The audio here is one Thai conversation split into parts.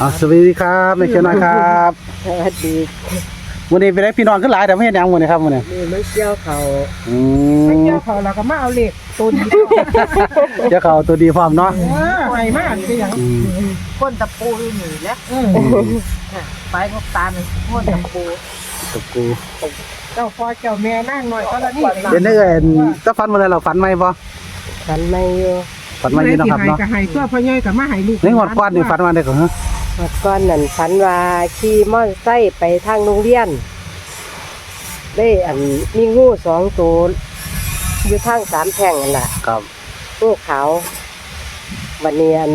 อ่าสวัสดีครับแม่เขียวน้อยครับสวัสดีวันนี้เป็นได้พี่น้องขึ้นหลายแต่ไม่เห็นหยังวันนี้ครับวันนี้นี่ไม่เกี่ยวเขาอืไปมเกี่ยวเขาเราก็มาเอาเหล็กตัวนี้เจ้าเขาตัวดีพร้อมเนาะไวมากคืออย่างอืมพ่นตะปูอยู่นี่แหล้วเออไปพวกตาลพ่นตะปูตบกูเจ้าพ่อเจ้าแม่นั่งหน่อยก็ละนี่เป็นได้เอ็นจะฝันมาเลยเราฝันไหมบ่ฝันไม่อยู่ ฝันมาอยู่เนาะครับเนาะก็ให้ตัวพ่อใหญ่กับมาให้ลูกในงวดก้อนนี่ฝันมาได้ก่อนฮะเมื่อก่อนนั่นฝันว่าขี่มอเตอร์ไซค์ไปทางโรงเรียน ได้อันมีงูสองตัวอยู่ทางสามแท่งนั่นแหละครับงูขาววันนี้อัน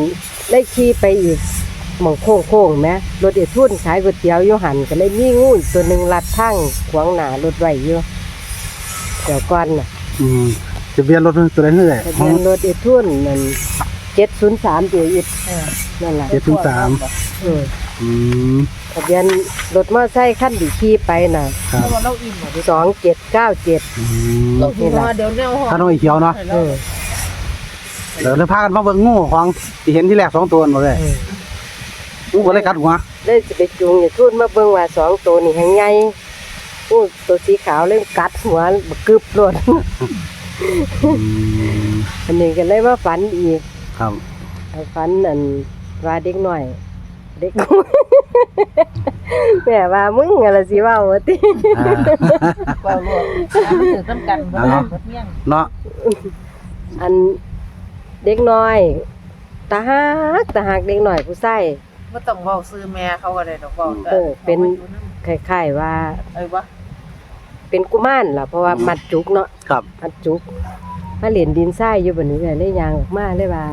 ได้ขี่ไปอีกหมองโค้งโค้งๆไหมรถเอทุ่นขายก๋วยเตี๋ยวอยู่หันก็เลยมีงูอีกตัวหนึ่งลัดทางขวางหน้ารถไว้อยู่เดี๋ยวก่อนน่ะ อืม จะเบียนรถตัวไหนเฮ้ยทะเบียนรถเอทุ่นนั่นเจ็ดศูนย์สามเดียวอีกนั่นแหละเจ็ดถึงสาม เอออืมทะเบียนรถมอเตอร์ไซค์ขั้นที่ขี่ไปน่ะครับเพราะว่าเราอิ่มอะสองเจ็ดเก้าเจ็ด อืมเราคิดว่าเดี๋ยวเนี่ยถ้าน้องไอ้เขียวเนาะเออเดี๋ยวเราพากันมาเบิ่งงูของที่เห็นที่แรกสองตัวหมดเลยเอองูก็เลยกัดหัวเลยจะไปจูงอย่าทุ่นมาเบิ่งว่าสองตัวนี่แหงไงอู้ตัวสีขาวเล่นกัดหัวบักกึบรถอืม อันนี้ก็เลยมาฝันอีกครับ ฝันอันว่าเด็กหน่อย เด็กแม่ว่ามึงอะไรสิเว่าว่าติอ่าว่าลูกถือต้นกันบ่ได้บ่เที่ยงเนาะอันเด็กน้อยตาหักตาหักเด็กหน่อยผู้ใส่บ่ต้องเว้าซื้อแม่เขาก็ได้ดอกเว้าเออเป็นคล้ายๆว่าเอ้ยบ่ เป็นกุมารล่ะเพราะว่ามัดจุกเนาะครับ มัดจุกมาเหรียญดินทรายอยู่บนนี้เลยยางออกมาเลยว่า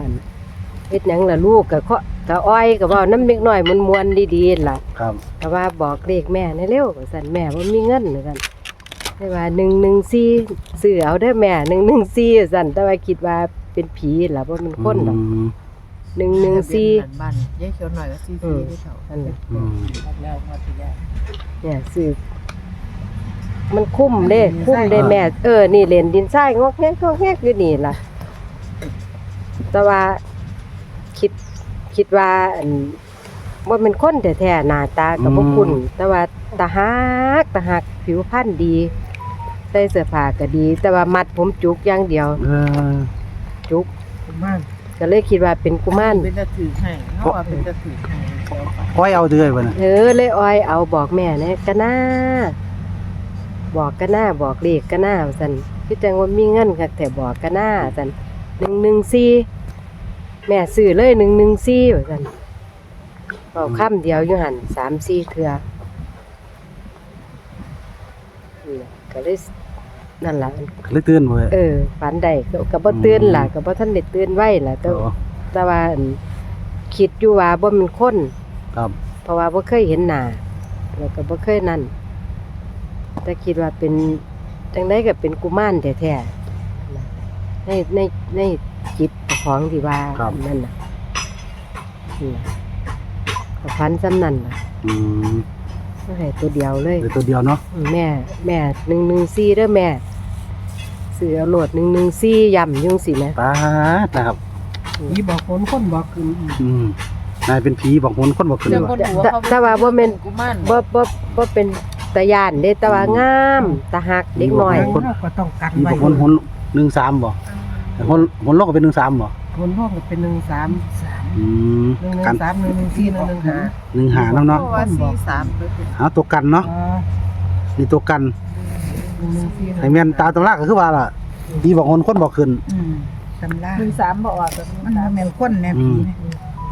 เฮ็ดหยังล่ะลูกก็เคาะก็อ้อยก็เว้าน้ำเด็กน้อยมวนๆดีๆล่ะ ครับก็ว่าบอกเลขแม่ในเร็วว่าซั่นแม่บ่มีเงินว่าซั่นเลยว่า114ซื้อเอาเด้อแม่114ว่าซั่นแต่ว่าคิดว่าเป็นผีล่ะบ่เป็นคนดอกอืม114บ้านยายเขียวหน่อยก็ซีเอซีอที่เฒ่านั่นแหละอืมแล้วมาทีแรกเนี่ยซื้อ มันคุ้มเด้คุ้มเด้แม่เออนี่เหรียญดินทรายงอกแงกงอกแงกอยู่นี่ล่ะ แต่ว่าคิดคิดว่าอันว่าเป็นคนแท้ๆหน้าตากับบ่คุณแต่ว่าตาหักตาหักผิวพรรณดีใส่เสื้อผ้าก็ดี แต่ว่ามัดผมจุกอย่างเดียวเออจุกกุมารก็เลยคิดว่าเป็นกุมารเป็นตะถือให้เฮาว่าเป็นตะถือให้เดี๋ยวไปค่อยเอาเดือยไปนะเออเลยอ้อยเอาบอกแม่เนี่ยก็น่า บอกก็น่าบอกเลขก็น่าสันพี่จังว่ามีเงินค่ะแต่บอกก็น่าสันหนึ่งหนึ่งสี่แม่ซื้อเลยหนึ่งหนึ่งสี่สันเอาคำเดียวอยู่หันสามสี่เถื่อนี่ล่ะก็เลยนั่นล่ะเลยตื่นเลยเออฝันได้ก็ก็บ่ตื่นล่ะก็บ่ทันได้ตื่นไว้ล่ะแต่โอ้แต่ว่าอั่นคิดอยู่ว่าบ่แมันคนครับ เพราะว่าบ่เคยเห็นหน้าแล้วก็บ่เคยนั่น แต่คิดว่าเป็นจังไดก็เป็นกุมารแท้ๆนะในในในจิตของที่ว่านั่นน่ะนี่ล่ะก็ฝันซ้ำนั่นน่ะอืมก็ให้ตัวเดียวเลย เดี๋ยวตัวเดียวเนาะแม่ แม่114เด้อแม่ซื้อเอาโหลด114ย่ำยุ่งสิแม่ป้าดนะครับ ผีบอกคนคนบอกคืนอืมนายเป็นผีบอกคนคนบอกขึ้นเจ้าว่าคนหัวเขาแต่ว่าบ่แม่น กุมารบ่บ่บ่เป็น ตาย่านเด้แต่ว่างามตาหักเด็กน้อยคนก็ต้องกันผีบไว้อกคนคนหนึ่งสามบ่แต่คนคนโลกก็เป็นหนึ่งสามบ่คนพ่อก็เป็นหนึ่งสามอืมหนึ่งหนึ่กันงสามหนึ่งหนึ่งสี่หนึ่งหนึ่งห้าหนึ่งหาน้องเพเนาะราะว่าซีสามไปเป็นหาตัวกันเนาะอ่านี่ตัวกันหนึ่งหนึ่งสี่ไอ้แม่นตาตำราก็คือว่าล่ะผีบอกคนคนบอกขึ้นอืมตำราหนึ่งสามบ่ออกแต่มันแม่นคนแม่ผีเนี่ย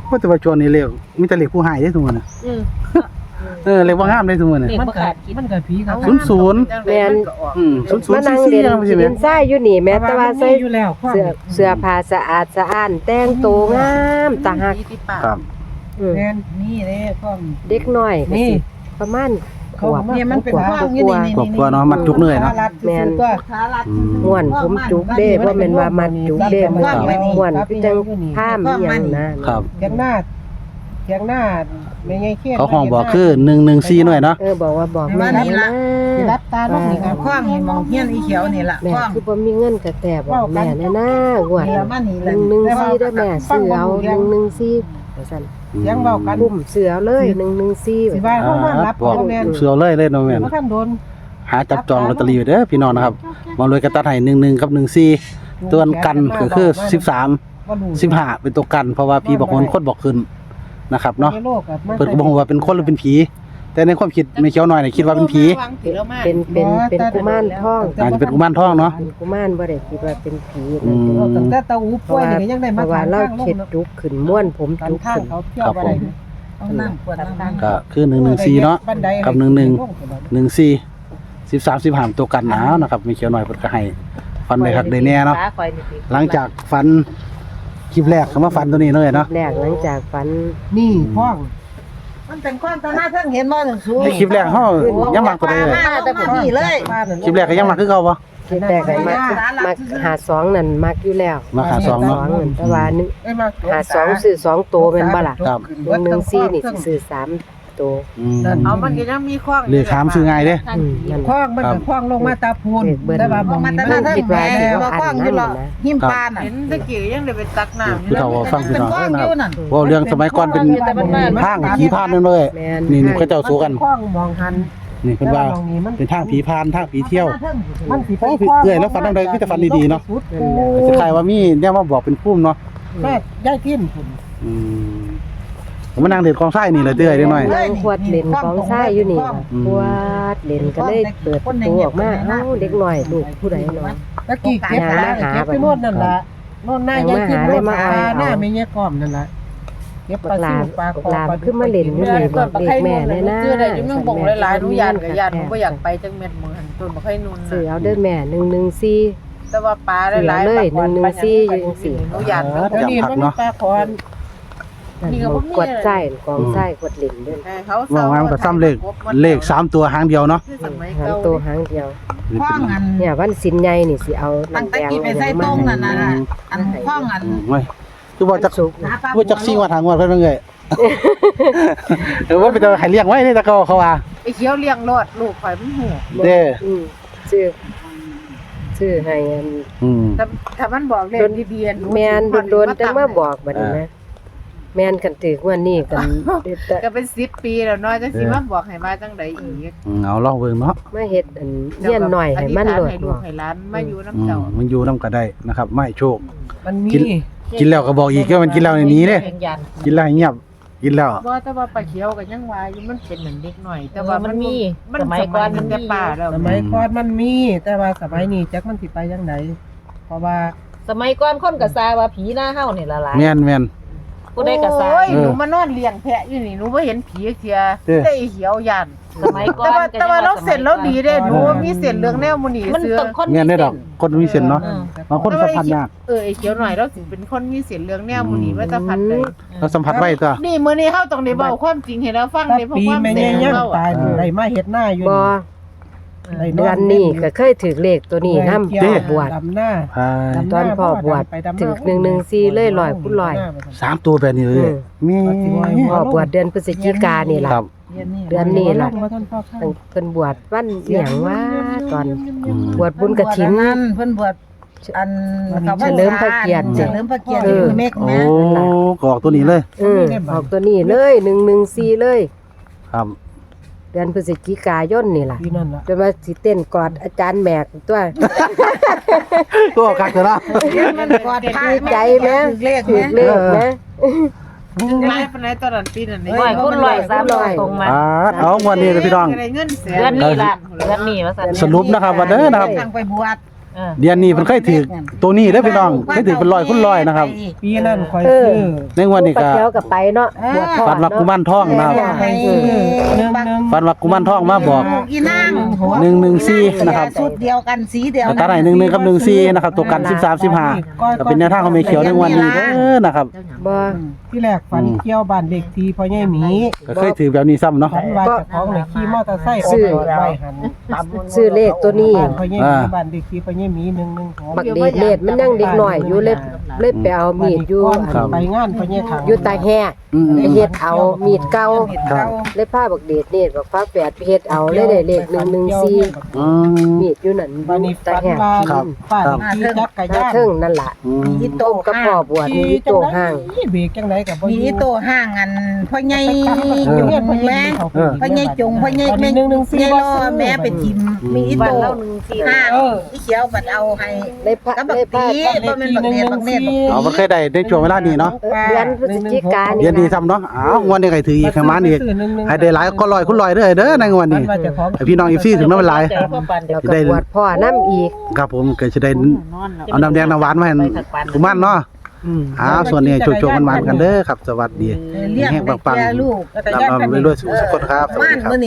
ก็จะว่าจวนนี่เรียกมีแต่เล็กผู้หายได้ทุกมื้อน่ะอืม เออเล็กว่างามได้ทุกมื้อน่ะเด็กมันบ่ก็ขาดคิดมันก็ผีครับศูนย์ศูนย์ แม่นอืมศูนย์ศูนมาย์นั่งสี่เล่นสี่ยังไม่ใช่ไหมดินทรายอยู่นี่แม้แต่ว่าใส่อยู่แล้วความเสื้อเสื้อผ้าสะอาดสะอ้านแต่งตัวงามตาหักมีที่ปากครับ อืมแม่นนี่เด้ความเด็กน้อยก็นี่สิประมาณขวบ เนี่ยมันเป็นขวบความกว่าครอบครัวเนาะมันจุกเหนื่อยเนาะ แม่นก็ขาลัด อืม ม่วนผมจุกเด้บ่แม่นว่ามันจุกเด้มันครับม่วนคือจังผ้ามอีหยังนะครับเถียงหน้าเถียงหน้าไม่ใช่เครียดเขาห้องบอกคือ114หน่อยเนาะเออบอกว่าบอกแม่นะสิรับตาลงนี่ก็คว้างนี่มองเฮียนอีเขียวนี่ล่ะแม่คว้างคือบ่มีเงินก็แต่บอกแม่แน่นะงวดนี่ละมันนี่ละ114เด้อแม่ซื้อเอา114ว่าซั่นเสียงเว้ากันคุ้มเสือเลย114สิว่าเฮามารับบอกเอาแน่นเสือเลยเลยเนาะแม่นบ่ทันโดนหาจับจองลอตเตอรี่ไว้เด้อพี่น้องนะครับมารวยกระตัดให้11กับ14ตัวกันก็คือ13บ่รู้15เป็นตัวกัน เพราะว่าพี่บอกคนคนบอกขึ้น นะครับเนาะในโลกอะมันเพิ่นก็บอกว่าเป็นคนหรือเป็นผี แต่ในความคิดไม่เขียวหน่อยเนี่ยคิดว่าเป็นผีวางถือแล้วมาเป็นเป็นเป็นกุมารทองอาจจะเป็นกุมารทองเนาะ เป็นกุมารบ่ได้คิดว่าเป็นผีอืนะมโลกตั้งแต่ตาอูเพป่ราะวยว่านี่ก็ยังได้เพมาราะว่าทางเราทางลเข็ดงเนาะจุกขึ้นม่วนผมทางจุกทางขึ้น เขาเที่ยวบ่ได้เนาะเอาน้ำขวดน้ำก็คือ114เนาะ บันไดกับ11 14 13 15ตัวกันหนาวนะครับไม่เขียวหน่อยเพิ่นก็ให้ฟันได้คักได้แน่เนาะขาข่อยนี่สิหลังจากฟัน คลิปแรกเขามาฟันตัวนี้เลยเนาะ แรกหลังจากฝัน นี่พ้องมันเป็นความตาหน้าเพิ่งเห็นบ่ถึงสูงในคลิปแรกเขายังมักกว่าเดิมเลยมาแต่ผมนี่เลยบ้านนั่นคลิปแรกก็ยังมักคือเขาปะคิดแรกเลยมามาหาสองนั่นมักอยู่แล้วมาหาสองเนาะนั่นแต่ว่านึงเอ้ยมาหาสองซื้อสองตัวเป็นบ่ล่ะครับ หนึ่งหนึ่งสี่นี่สิซื้อสาม ตัวอืมเอามันก็ยังมีข้องเรียกถามซื้อง่ายเด้ อืมนั่นพ้องมันก็พ้องลงมาตาพูนเด็กเบิ้ลแต่ว่าบ่มันมีตาหมัน้านเพิ่งคิดว่าแม่สิเอาว่าข้องอยู่หรอหิมปานน่ะเห็นตะกี้ยังได้ไปตักน้ำผู้เฒ่าฟังพี่น้องข้องนะอครัยู่บนั่นว่าเรื่องสมัยก่อนเป็นทางผีพานนั่นเลยแม่นนี่นี่เขาเจ้าสู้กันพ้องมองหันนี่เพิ่นว่าแต่มองนี่มันเป็นทางผีพานทางผีเที่ยวมันสิไปโอ้พี่เอ้ยแล้วฟันทางใดมีแต่ฟันดีๆเนาะสุดก็จะคล้ายว่ามีเนี่ยมาบอกเป็นพุ่มเนาะแม่ย้ายทิ้นพุ่นอืม ผมมานั่งเด็ดกองไส้นี่เลยเตื้อยได้หน่อยนั่งขวดเล่นของทรายอยู่นี่ล่ะอืม ขวดเล่นก็เลยเปิดประตูออกมาเอ้าเด็กน้อยลูกผู้ใดเนาะ ตะกี้เก็บหาเก็บไปโน่นนั่นล่ะโน่นหน้ายายทิ้นโน่นปลาหน้าไม่แย่กอมนั่นล่ะเก็บปบัลากลาซิวปลาคอบักลาปลาขึ้นมาเล่นอยู่นี่บอกเด็กแม่เลยนะเชื่อได้อยู่มึงบ่งหลายๆหนูยานกับยานหนูบ่อยากไปจังเม็ดมือหันต้นบ่ค่อยนุ่นซื้อเอาเด้อแม่หนึ่งหนึ่งสี่แต่ว่าปลาหลายๆเสียเลยหนึ่งๆซี่อยู่จังซี่หนูยานเออเดี๋ยวนี้มันมีปลาคอน นี่ก็บ่มีกดไส้กองไส้กดเล่นเด้อเขาว่างั้นก็ซ้ำเลขเลขสามตัวหางเดียวเนาะคือสมัยหางเก่าตัวหางเดียวห้องอันเนี่ยวันสินใหญ่นี่สิเอาตั้งน้ำแต่แดงกี้ไปใส่ต้งนั่นน่ะนะอันห้องอันอืมไว้คือว่าจักสุกหาปลาว่าจักซิ่งว่าทางว่าเพิ่นว่าไงเออว่าเป็นจะให้เลี้ยงไว้นี่ตะเขาเขาว่าไอ้เขียวเลี้ยงรอดลูกข่อยมันหูเด้ออืมซื้อซื้อให้อันอืมแต่ถ้ามันบอกเลขดีๆหนูแมนโดนๆจังมาบอกบัดนี้นะ แมนกันถือว่านี่กันแต่ก็เป็น10ปีแล้วเนาะจังสิมาบอกให้มาจังไดอีกอืมเอาลองเบิ่งเนาะมาเฮ็ดอันเฮียนหน่อยให้มันโลดให้ลูบ่กให้หลานมาอยู่อืน้ำเจ้ามมันอยู่นํก็ได้นะครับไม่โชค มันมีกิน กินแล้วก็บอกอีกว่ามันกินแล้วในนี้เด้กินแล้วให้เงียบกินแล้ว บ่แต่ว่าปลาเขียวก็ยังว่าอยู่มันเป็นเหมือนเด็กหน่อย แต่แต่ว่าว่ามัมันนมีมีมันสมัยก่อนมันจะมีป่าแล้วสมัยก่อนมันมี แต่ว่าสมัยนี้จักมันสิไปจังไดเพราะว่าสมัยก่อนคนก็ซาว่าผีหน้าเฮานี่ละหลายแม่นแม่น ผู้ใดก็ซาโอ้ยเออหนูมานอนเลี้ยงแพะอยู่นี่หนูบ่เห็นผีเทียเออแต่ไอ้เขียวยันสมัยก่อแต่นว่าแต่ว่าเราเสร็จแล้วดีเด้หนูว่ามีเส้นเรื่องแนวมื้อนี้มันซื้อต้องคนแม่นได้ดอกคนมีเส้นเนาะอืมบางคนสัมผัสยากเออไอ้เขียวหน่อยเราสิเป็นคนมีเส้นเรื่องแนวมื้อนี้ว่าจะพัดได้เราสัมผัสไว้ตัวนี่มื้อนี้เฮาต้องได้เว้าความจริงให้เราฟังถ้าเด้เพราะปีความแม่เส้ใหญ่นยังเราตายได้มาเฮ็ดหน้าอยู่บ่ได้ เดือนนี้ก็เคยถือเลขตัวนี้นำเด้บวชดำหน้าพายตอนพ่อบวชถึง114เลยร้อยคูณร้อย สามตัวแบบนี้เลยอืมมีพ่อบวชเดือนพฤศจิกายนนี่ล่ะครับ เดือนนี้ล่ะว่าท่านพ่อข้างตั้งเพิ่นบวชวันอหย่างว่าตอนอืม บวชบุญกฐินนั่นเพิ่นบวชอันเฉลิมพระเกียรติ เฉลิมพระเกียรติเออเมฆโอ้แม่ก็ออกตัวนี้เลย เออออกตัวนี้เลย114เลย ครับ เดือนพฤศจิกายนนี่ล่ะที่นั่นล่ะจนมาสิเต้นกอดอาจารย์แหมกตัว ตัวกักตัวละมันกอดผ้าดีใจไหมเลขถูแม่กเลขนะถึงหลายปานใดตอนนั้นปีนั้นนี่ร้อยคุณร้อยสามร้อยตรงมา อ่าเอาวันนี้เลยพี่น้อง ได้เงินแสนเดือนนี้ล่ะเดือนนี้ว่าซั่นสรุปนะครับว่าเด้อนะครับ ทางไปบวชเออ เดือนนี้เพิ่นเคยถือตัวนี้เด้อพี่น้องเคยถือเป็นร้อยคุณร้อยนะครับ ปีนั้นคอยซื้อในงวันนี้ปลาก็เขียวกับไปเนาะบวชพ่อฝันว่ากุมารทองนะครับคอยซื้อหนึ่งหนึ่งฝันว่ากุมารทองมาบอก อีนาง114นะครับสุดเดียวกันสีเดียวแต่ตาไหน11กับ14นะครับตัวกัน13 15ก็เป็นแนวทางของเมเขียวในวันนี้เด้อนะครับ บ่ที่แรกฝันเกี่ยวบ้านเด็กทีพ่อใหญ่หมีก็เคยถือแบบนี้ซ้ำเนาะ ฝันว่าเจ้าของเนี่ยขี่มอเตอร์ไซค์ออกไปไว้หันซื้อเลขตัวนี้ บ้านพ่อใหญ่หมีบ้านเด็กทีพ่อใหญ่หมีหนึ่งหนึ่งหกบักเดชเนตรมันยังเด็กหน่อยอยู่เลยเลยไปเอามีดอยู่ครับ ไปงานพ่อใหญ่ขังอยู่ตาแห่อืม ไปเฮ็ดเอามีดเก่าครับ เลยพาบักเดชเนตรบักฟ้าแฝดไปเฮ็ดเอาเลยได้เลข114อืม มีดอยู่นั่นบ้านนี้ตาฝันแห่ว่าครับป้าขี่จักรหน้ายานเทิงนั่นล่ะอืมต้มกับพ่อบวชนี่อยู่โตห้าง ขี่เบรกจังไดกับบ่มีอีโตห้างอันพ่อใหญ่เออจงแม่พ่อใหญ่จงพ่อใหญ่แม่ใหญ่รอแม่ไปทิมมีอีบ้าโตนเล่าหนึ่งสี่ห้าห้างอีเขียวบัดเอาให้ในพระก็บักในพระตีบ่แม่นบักเนียนบักเนียนเอามันเคยได้ในช่วงเวลานี้เนาะเออเดือนพฤศจิกายนเดือนนี้ซ้ำเนาะอ้าวงวดนี้ใครถืออีกข้างมาอีกให้ได้หลายก็ลอยคุณลอยเด้อเด้อในงวดนี้ว่าจะของให้พี่น้องอีซี่ถึงนั้นเป็นหลายแล้วก็บวชพ่อน้ำอีกครับผมก็จะได้เอาน้ำแดงน้ำหวานมาให้กุมารเนาะ อืมอ้าวส่วนนี้โชว์ๆมันๆกันเด้อครับ สวัสดีเรียกแห้งเด็กปังแก่ลูกๆรับๆรวยๆสุขๆคนครับสวัสบ้าดีนครับมื้อนี้